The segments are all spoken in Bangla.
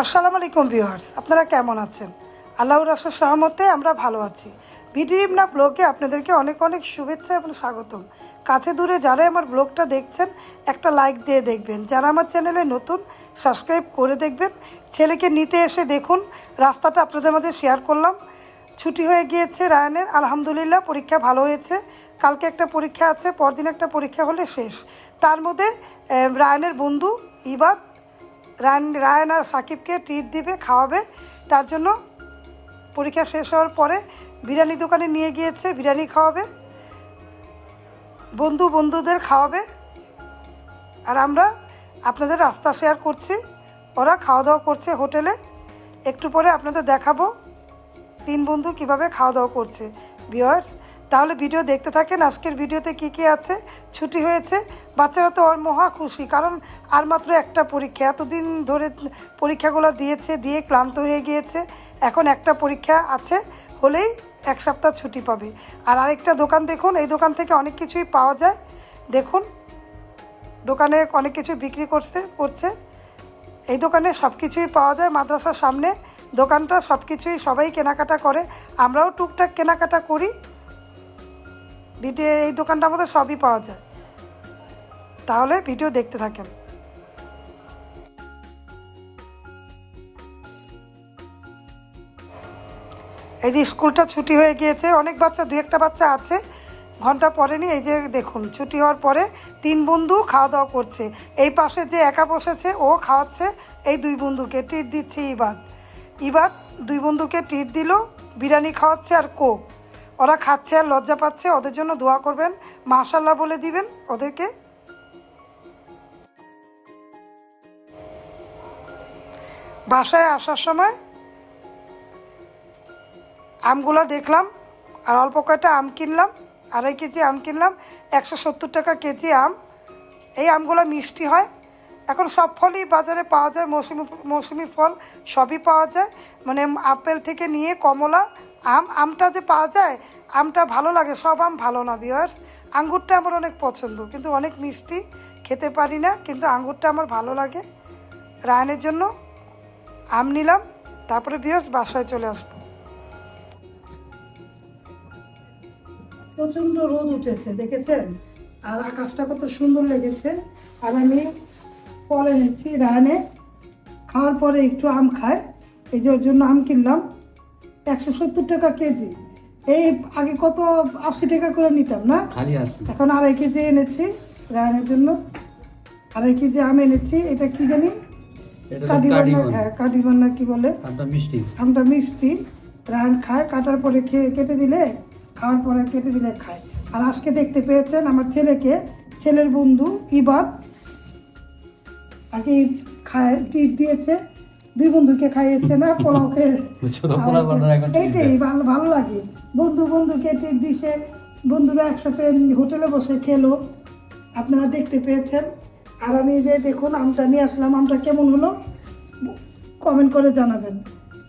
আসসালামু আলাইকুম ভিউয়ার্স, আপনারা কেমন আছেন? আল্লাহর রাসুল সহমতে আমরা ভালো আছি। ভিডিরিমনা ব্লগে আপনাদেরকে অনেক অনেক শুভেচ্ছা এবং স্বাগতম। কাছে দূরে যারা আমার ব্লগটা দেখছেন, একটা লাইক দিয়ে দেখবেন। যারা আমার চ্যানেলে নতুন, সাবস্ক্রাইব করে দেখবেন। ছেলেকে নিতে এসে দেখুন, রাস্তাটা আপনাদের মাঝে শেয়ার করলাম। ছুটি হয়ে গিয়েছে রায়ানের, আলহামদুলিল্লাহ পরীক্ষা ভালো হয়েছে। কালকে একটা পরীক্ষা আছে, পরদিন একটা পরীক্ষা হলে শেষ। তার মধ্যে রায়ানের বন্ধু ইবাদ রায়ন আর সাকিবকে ট্রিট দিবে, খাওয়াবে। তার জন্য পরীক্ষা শেষ হওয়ার পরে বিরিয়ানি দোকানে নিয়ে গিয়েছে, বিরিয়ানি খাওয়াবে। বন্ধু বন্ধুদের খাওয়াবে। আর আমরা আপনাদের রাস্তা শেয়ার করছি। ওরা খাওয়া দাওয়া করছে হোটেলে। একটু পরে আপনাদের দেখাবো। তিন বন্ধু কীভাবে খাওয়া দাওয়া করছে। ভিউয়ার্স তাহলে ভিডিও দেখতে থাকেন। আজকের ভিডিওতে কি কি আছে? ছুটি হয়েছে। বাচ্চারা তো মহা খুশি, কারণ আর মাত্র একটা পরীক্ষা। এতদিন ধরে পরীক্ষাগুলো দিয়েছে, দিয়ে ক্লান্ত হয়ে গিয়েছে। এখন একটা পরীক্ষা আছে, হলেই এক সপ্তাহ ছুটি পাবে। আর আরেকটা দোকান দেখুন, এই দোকান থেকে অনেক কিছুই পাওয়া যায়। দেখুন, দোকানে অনেক কিছু বিক্রি করছে করছে। এই দোকানে সব কিছুই পাওয়া যায়, মাদ্রাসার সামনে। দোকানটা সব কিছুই সবাই কেনাকাটা করে। আমরাও টুকটাক কেনাকাটা করি। ভিডিও, এই দোকানটার মধ্যে সবই পাওয়া যায়। তাহলে ভিডিও দেখতে থাকেন। এই যে স্কুলটা ছুটি হয়ে গিয়েছে, অনেক বাচ্চা দু একটা বাচ্চা আছে, ঘণ্টা পরে নি এই যে দেখুন, ছুটি হওয়ার পরে তিন বন্ধু খাওয়া দাওয়া করছে। এই পাশে যে একা বসেছে, ও খাওয়াচ্ছে, এই দুই বন্ধুকে ট্রিট দিচ্ছে ইবাদ। ইবাদ দুই বন্ধুকে ট্রিট দিল, বিরিয়ানি খাওয়াচ্ছে আর কোক। ওরা খাচ্ছে আর লজ্জা পাচ্ছে, ওদের জন্য দোয়া করবেন মাশাল্লাহ বলে দিবেন ওদেরকে। বাসায় আসার সময় আমগুলো দেখলাম, আর অল্প কয়টা আম কিনলাম, আড়াই কেজি আম কিনলাম, একশো সত্তর টাকা কেজি আম। এই আমগুলো মিষ্টি হয়। এখন সব ফলই বাজারে পাওয়া যায়, মৌসুমি মৌসুমি ফল সবই পাওয়া যায়। মানে আপেল থেকে নিয়ে কমলা আম, আমটা যে পাওয়া যায়, আমটা ভালো লাগে, সব আম ভালো না ভিওয়ার্স আঙ্গুরটা আমার অনেক পছন্দ, কিন্তু অনেক মিষ্টি, খেতে পারি না, কিন্তু আঙ্গুরটা আমার ভালো লাগে। রায়নের জন্য আম নিলাম, তারপরে ভিওয়ার্স বাসায় চলে আসব। প্রচণ্ড রোদ উঠেছে, দেখেছেন? আর আকাশটা কত সুন্দর লেগেছে। আর আমি ফল এনেছি রানে খাওয়ার পরে একটু আম খায় এই যে ওর জন্য আম কিনলাম। একশো সত্তর টাকা কেজি। এই আগে কত আশি টাকা করে নিতাম না? এখন আড়াই কেজি এনেছি রায়নের জন্য। আড়াই কেজি আম এনেছি এটা কি জানি? কাডিমান কাডিমন হ্যাঁ না কি বলে? আমটা মিষ্টি। আমটা মিষ্টি। রায়ন খায় কাটার পরে খেয়ে কেটে দিলে খাওয়ার পরে কেটে দিলে খায়। আর আজকে দেখতে পেয়েছেন আমার ছেলেকে ছেলের বন্ধু ইবাদ। আর কি খায় টিপ দিয়েছে। দুই বন্ধুকে খাইয়েছে না পোলাও খেয়ে এইটাই ভালো ভালো লাগে। বন্ধু বন্ধুকে টিপ দিছে। বন্ধুরা একসাথে হোটেলে বসে খেলো। আপনারা দেখতে পেয়েছেন। আর আমি যে দেখুন আমটা নিয়ে আসলাম। আমটা কেমন হলো? কমেন্ট করে জানাবেন।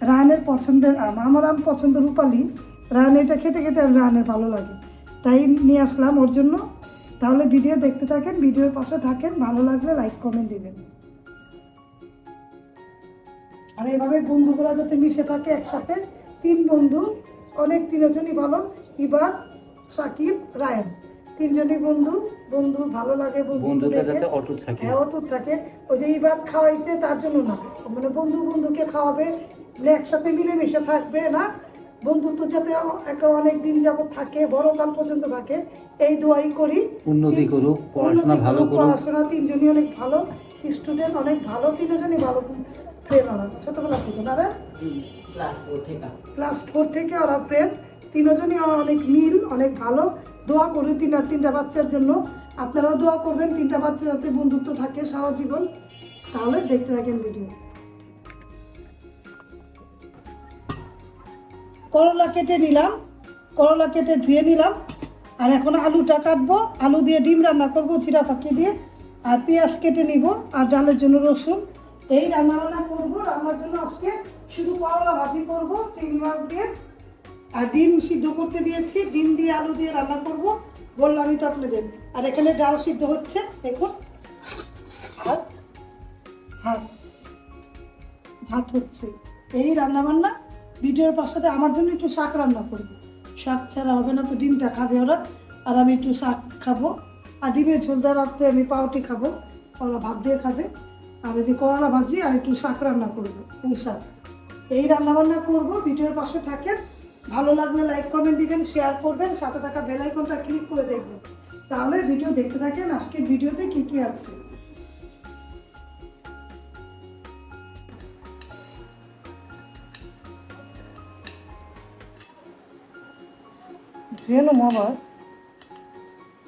রায়নের পছন্দের আম। আমার আম পছন্দ রূপালি। রায়ন এটা খেতে খেতে আর রায়নের ভালো লাগে। তাই নিয়ে আসলাম ওর জন্য। তাহলে ভিডিও দেখতে থাকেন ভিডিওর পাশে থাকেন। ভালো লাগলে লাইক কমেন্ট দিবেন। আর এভাবে বন্ধুগুলা যাতে মিশে থাকে একসাথে তিন বন্ধু অনেক তিনজনই ভালো ইবাদ সাকিব রায়ন। তিনজনই বন্ধু বন্ধু ভালো লাগে বন্ধু হ্যাঁ অটুট থাকে। ওই যে ইবাদ খাওয়াইছে তার জন্য না। মানে বন্ধু বন্ধুকে খাওয়াবে মানে একসাথে মিলেমিশে থাকবে না। বন্ধুত্ব যাতে একটা অনেক দিন যাবত থাকে বড় কাল পর্যন্ত থাকে এই দোয়াই করি। উন্নতি করুক পড়াশোনা ভালো করুক। পড়াশোনা তিনজনই অনেক ভালো স্টুডেন্ট অনেক ভালো তিনজনই ভালো। ফ্রেন্ড ওরা ছোটবেলা থেকে না রে? ক্লাস ফোর থেকে। ওরা ফ্রেন্ড তিনজনই অনেক মিল অনেক ভালো। দোয়া করি তিন আর তিনটা বাচ্চার জন্য। আপনারাও দোয়া করবেন তিনটা বাচ্চা যাতে বন্ধুত্ব থাকে সারা জীবন। তাহলে দেখতে থাকেন ভিডিও করলা কেটে নিলাম করলা কেটে ধুয়ে নিলাম। আর এখন আলুটা কাটবো আলু দিয়ে ডিম রান্না করব জিরা ফাঁকি দিয়ে। আর পেঁয়াজ কেটে নিব আর ডালের জন্য রসুন। এই রান্না বান্না করব, রান্নার জন্য আজকে শুধু করলা ভাজি করব, চিংড়ি মাছ দিয়ে। আর ডিম সিদ্ধ করতে দিয়েছি, ডিম দিয়ে আলু দিয়ে রান্না করব। বললামই তো আপনাদের। আর এখানে ডাল সিদ্ধ হচ্ছে, দেখুন। আর ভাত। ভাত হচ্ছে। এই রান্না বান্না ভিডিওর পাশে আমার জন্য একটু শাক রান্না করব। শাক ছাড়া হবে না তো ডিমটা খাবে ওরা। আর আমি একটু শাক খাব। আর ডিমের ঝোল দেওয়ার আমি পাউটি খাব। ওরা ভাত দিয়ে খাবে। আর এই যে করলা ভাজি আর একটু শাক রান্না করব, পুঁই এই রান্না বান্না করব, ভিডিওর পাশে থাকেন। ভালো লাগলে লাইক কমেন্ট দিবেন শেয়ার করবেন, সাথে থাকা বেল আইকনটা ক্লিক করে দেখবেন। তাহলে ভিডিও দেখতে থাকেন, আজকের ভিডিওতে কি কি আছে? ধুয়ে নেব আবার।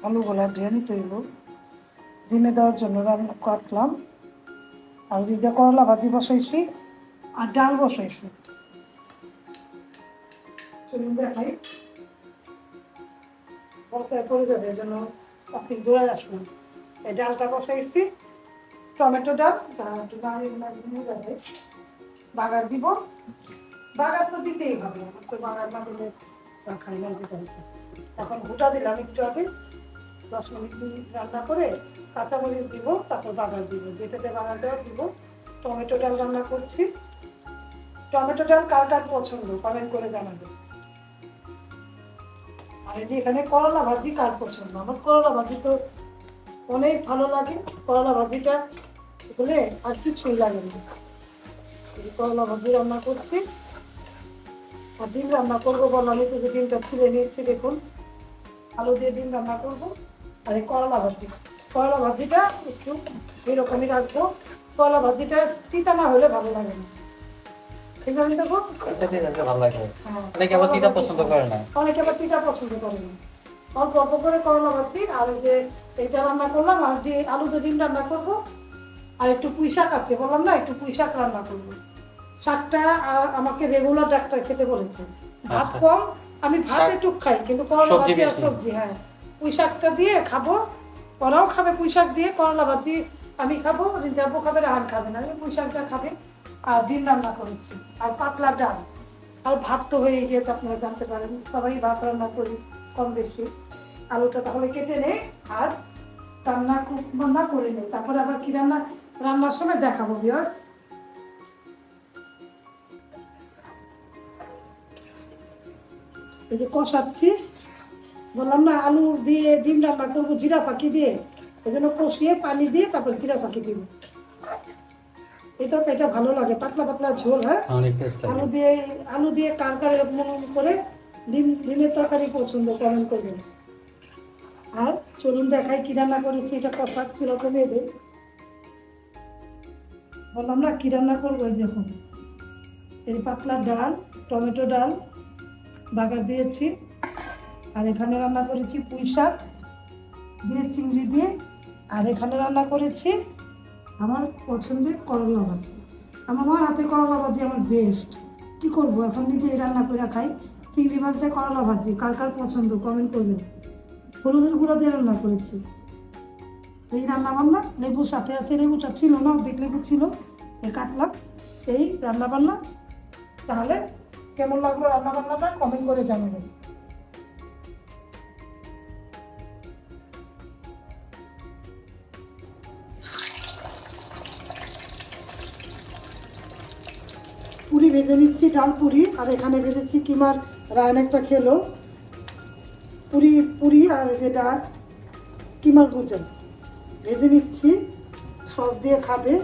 আলুগুলা ধুয়ে নিতে ডিমে দেওয়ার জন্য রান্না কাটলাম। আর ওদিক দিয়ে করলা ভাজি বসাইছি আর ডাল বসাইছি। দেখাই। যাবে আপনি দূরে এই ডালটা বসাইছি, টমেটো ডাল যাবে। বাগার দিব। বাগার তো দিতেই হবে বাগার খাই না হবে এখন গোটা দিলাম একটু আগে। দশ মিনিট রান্না করে কাঁচামরিচ দিব, তারপর বাগার দিব। যেটাতে বাগারটাও দিব, টমেটো ডাল রান্না করছি। টমেটো ডাল কার কার পছন্দ? কমেন্ট করে জানাবেন। আর যে এখানে করলা ভাজি কার পছন্দ? আমার করলা ভাজি তো অনেক ভালো লাগে। করলা ভাজিটা হলে আর কিছুই লাগে না। করলা ভাজি রান্না করছি। আর ডিম রান্না করব বললাম আমি তো ডিমটা ছিলে নিয়েছি, দেখুন। আলু দিয়ে ডিম রান্না করব। আর এই করলা ভাজি। করলা ভাজিটা একটু এরকমই রাখব। করলা ভাজিটা তিতা না হলে ভালো লাগে না। ঠিক দেখো এটা দিয়ে রাখলে ভালো লাগে। অনেকে আবার তিতা পছন্দ করে না। অনেকে আবার পিঠা পছন্দ করে না। অল্প অল্প করে করলা ভাজি আর যে এটা রান্না করলাম আর দিয়ে আলু দিয়ে ডিম রান্না করব আর একটু পুঁই শাক আছে বললাম না একটু পুঁই শাক রান্না করব। শাকটা আমাকে রেগুলার ডাক্তার খেতে বলেছে। ভাত আচ্ছা। কম আমি ভাত একটু খাই কিন্তু করলা ভাজি আর সবজি হ্যাঁ। পুঁই শাকটা দিয়ে খাব। ওরাও খাবে পুঁই শাক দিয়ে, করলা ভাজি আমি খাব রিন্দাবু খাবে, রাহান খাবে না। পুঁই শাকটা খাবে আর ডিম রান্না করেছি, আর পাতলা ডাল। আর ভাত তো হয়ে গিয়েছে, আপনারা জানতে পারেন। সবাই ভাত রান্না করি কম বেশি। আলুটা তাহলে কেটে নে আর রান্না রান্না করে নে তারপরে আবার কি রান্না? রান্নার সময় দেখাবো বিয়ার্স এই যে কষাচ্ছি। বললাম না আলু দিয়ে ডিম রান্না করব জিরা পাখি দিয়ে। ওই জন্য কষিয়ে পানি দিয়ে তারপর জিরা পাখি দিব। এটা এটা ভালো লাগে পাতলা পাতলা ঝোল হ্যাঁ? আলু দিয়ে আলু দিয়ে কার কার করে ডিম ডিমের তরকারি পছন্দ কমেন্ট করবেন? আর চলুন দেখাই কি রান্না করেছি এটা কষা কীরকম এদের। বললাম না কি রান্না করব এই দেখুন। এই পাতলা ডাল টমেটো ডাল বাগার দিয়েছি। আর এখানে রান্না করেছি পুঁই শাক দিয়ে চিংড়ি দিয়ে। আর এখানে রান্না করেছি আমার পছন্দের করলা ভাজি। আমার মার হাতে করলা ভাজি আমার বেস্ট কি করব? এখন নিজে রান্না করে খাই। চিংড়ি মাছ দিয়ে করলা ভাজি। কার কার পছন্দ? কমেন্ট করবেন। হলুদের গুঁড়া দিয়ে রান্না করেছি। এই রান্না বান্না লেবু সাথে আছে। লেবুটা ছিল না, অর্ধেক লেবু ছিল। এ কাটলাম। এই রান্না বান্না। তাহলে কেমন লাগল রান্না বান্নাটা? কমেন্ট করে জানাবেন। পুরি ভেজে নিচ্ছি ডাল পুরি, আর এখানে ভেজেছি কিমার রায়ন একটা খেলো। পুরি পুরি আর যেটা কিমার গুজা ভেজে নিচ্ছি, সস দিয়ে খাবে।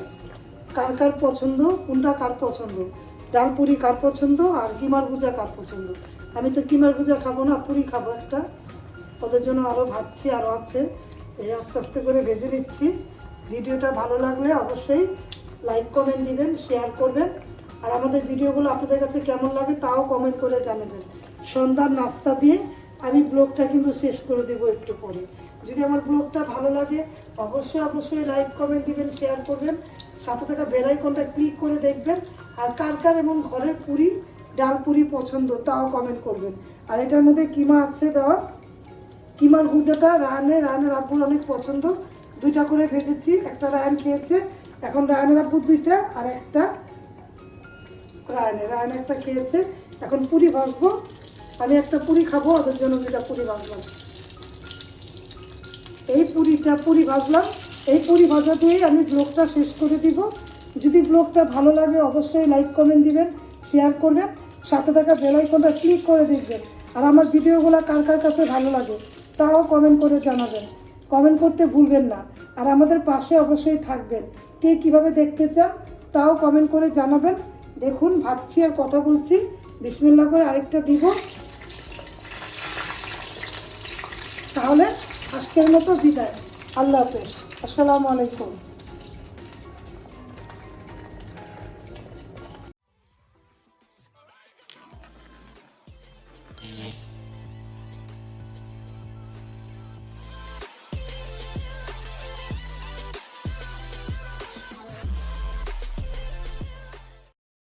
কার কার পছন্দ, কোনটা কার পছন্দ? ডাল পুরি কার পছন্দ আর কিমার গুজা কার পছন্দ? আমি তো কিমার গুজা খাব না, পুরি খাব একটা। ওদের জন্য আরও ভাবছি আরও আছে। এই আস্তে আস্তে করে ভেজে নিচ্ছি। ভিডিওটা ভালো লাগলে অবশ্যই লাইক, কমেন্ট দিবেন, শেয়ার করবেন। আর আমাদের ভিডিওগুলো আপনাদের কাছে কেমন লাগে তাও কমেন্ট করে জানাবেন। সন্ধ্যার নাস্তা দিয়ে আমি ব্লগটা কিন্তু শেষ করে দেবো একটু পরে। যদি আমার ব্লগটা ভালো লাগে, অবশ্যই অবশ্যই লাইক কমেন্ট দিবেন শেয়ার করবেন। সাথে থাকা বেল আইকনটা ক্লিক করে দেখবেন। আর কার কার এবং ঘরের পুরি, ডাল পুরি পছন্দ তাও কমেন্ট করবেন। আর এটার মধ্যে কিমা আছে দেওয়া? কিমার গুজাটা রায়নের রায়নের আব্বুর অনেক পছন্দ। দুইটা করে ভেজেছি, একটা রায়ন খেয়েছে, এখন রায়নের আব্বুর দুইটা, আর একটা রায়নের, রায়ন একটা খেয়েছে। এখন পুরি ভাজবো। আমি একটা পুরি খাব, ওদের জন্য দুইটা পুরি ভাজলাম এই পুরিটা পুরি ভাজলাম। এই পুরি ভাজা দিয়েই আমি ব্লগটা শেষ করে দিব। যদি ব্লগটা ভালো লাগে, অবশ্যই লাইক, কমেন্ট দিবেন, শেয়ার করবেন। সাথে থাকা বেল আইকনটা ক্লিক করে দেখবেন। আর আমার ভিডিওগুলো কার কার কাছে ভালো লাগে, তাও কমেন্ট করে জানাবেন। কমেন্ট করতে ভুলবেন না। আর আমাদের পাশে অবশ্যই থাকবেন। কে কীভাবে দেখতে চান, তাও কমেন্ট করে জানাবেন। দেখুন, ভাবছি আর কথা বলছি। বিসমিল্লা করে আরেকটা দিব। তাহলে আজকের মতো বিদায়। আল্লাহ হাফেজ। আসসালামু আলাইকুম।